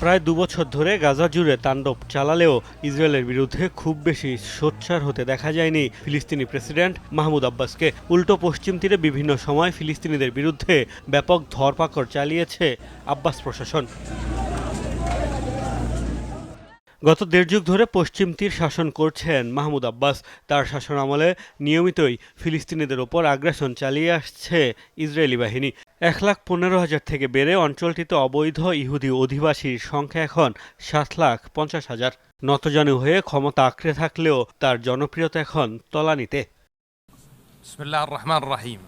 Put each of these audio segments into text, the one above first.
প্রায় দুবছর ধরে গাজা জুড়ে তাণ্ডব চালালেও ইসরায়েলের বিরুদ্ধে খুব বেশি সোচ্চার হতে দেখা যায়নি ফিলিস্তিনি প্রেসিডেন্ট মাহমুদ আব্বাসকে। উল্টো পশ্চিম তীরে বিভিন্ন সময় ফিলিস্তিনিদের বিরুদ্ধে ব্যাপক ধরপাকড় চালিয়েছে আব্বাস প্রশাসন। গত দেড় যুগ ধরে পশ্চিম তীর শাসন করছেন মাহমুদ আব্বাস। তার শাসন আমলে নিয়মিতই ফিলিস্তিনিদের ওপর আগ্রাসন চালিয়ে আসছে ইসরায়েলি বাহিনী। এক লাখ পনেরো হাজার থেকে বেড়ে অঞ্চলটিতে অবৈধ ইহুদি অধিবাসীর সংখ্যা এখন সাত লাখ পঞ্চাশ হাজার। নতজানু হয়ে ক্ষমতা আঁকড়ে থাকলেও তার জনপ্রিয়তা এখন তলানিতে। রহমান রাহিম।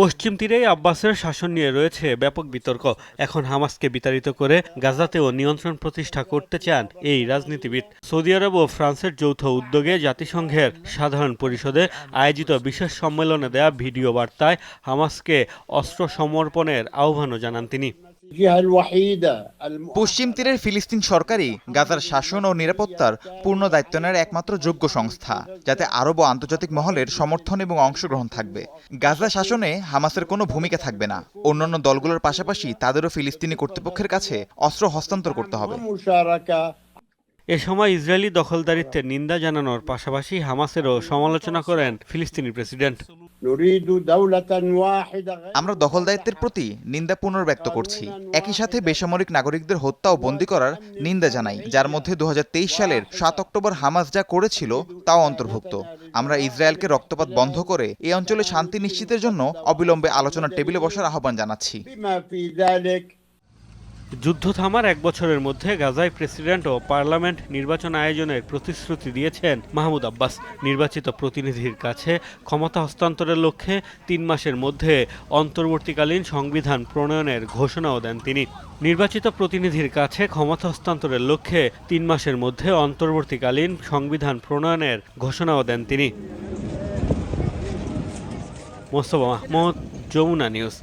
পশ্চিম তীরে আব্বাসের শাসন নিয়ে রয়েছে ব্যাপক বিতর্ক। এখন হামাসকে বিতাড়িত করে গাজাতেও নিয়ন্ত্রণ প্রতিষ্ঠা করতে চান এই রাজনীতিবিদ। সৌদি আরব ও ফ্রান্সের যৌথ উদ্যোগে জাতিসংঘের সাধারণ পরিষদে আয়োজিত বিশেষ সম্মেলনে দেয়া ভিডিও বার্তায় হামাসকে অস্ত্র সমর্পণের আহ্বানও জানান তিনি। পশ্চিম তীরের ফিলিস্তিন সরকারই গাজার শাসন ও নিরাপত্তার পূর্ণ দায়িত্ব নেওয়ার একমাত্র যোগ্য সংস্থা যাতে আরব ও আন্তর্জাতিক মহলের সমর্থন এবং অংশগ্রহণ থাকবে। গাজা শাসনে হামাসের কোনো ভূমিকা থাকবে না। অন্যান্য দলগুলোর পাশাপাশি তাদেরও ফিলিস্তিনি কর্তৃপক্ষের কাছে অস্ত্র হস্তান্তর করতে হবে। এ সময় ইসরায়েলি দখলদারিত্বের নিন্দা জানানোর পাশাপাশি হামাসেরও সমালোচনা করেন ফিলিস্তিনি প্রেসিডেন্ট। আমরা দখলদায়িত্বের প্রতি নিন্দা পুনর্ব্যক্ত করছি। একই সাথে বেসামরিক নাগরিকদের হত্যা ও বন্দি করার নিন্দা জানাই যার মধ্যে দু হাজার তেইশ সালের সাত অক্টোবর হামাস যা করেছিল তাও অন্তর্ভুক্ত। আমরা ইসরায়েলকে রক্তপাত বন্ধ করে এই অঞ্চলে শান্তি নিশ্চিতের জন্য অবিলম্বে আলোচনার টেবিলে বসার আহ্বান জানাচ্ছি। যুদ্ধ থামার এক বছরের মধ্যে গাজায় প্রেসিডেন্ট ও পার্লামেন্ট নির্বাচন আয়োজনের প্রতিশ্রুতি দিয়েছেন মাহমুদ আব্বাস। নির্বাচিত প্রতিনিধির কাছে ক্ষমতা হস্তান্তরের লক্ষ্যে তিন মাসের মধ্যে অন্তর্বর্তীকালীন সংবিধান প্রণয়নের ঘোষণাও দেন তিনি। নির্বাচিত প্রতিনিধির কাছে ক্ষমতা হস্তান্তরের লক্ষ্যে তিন মাসের মধ্যে অন্তর্বর্তীকালীন সংবিধান প্রণয়নের ঘোষণাও দেন তিনি। মোস্তফা মাহমুদ, যমুনা নিউজ।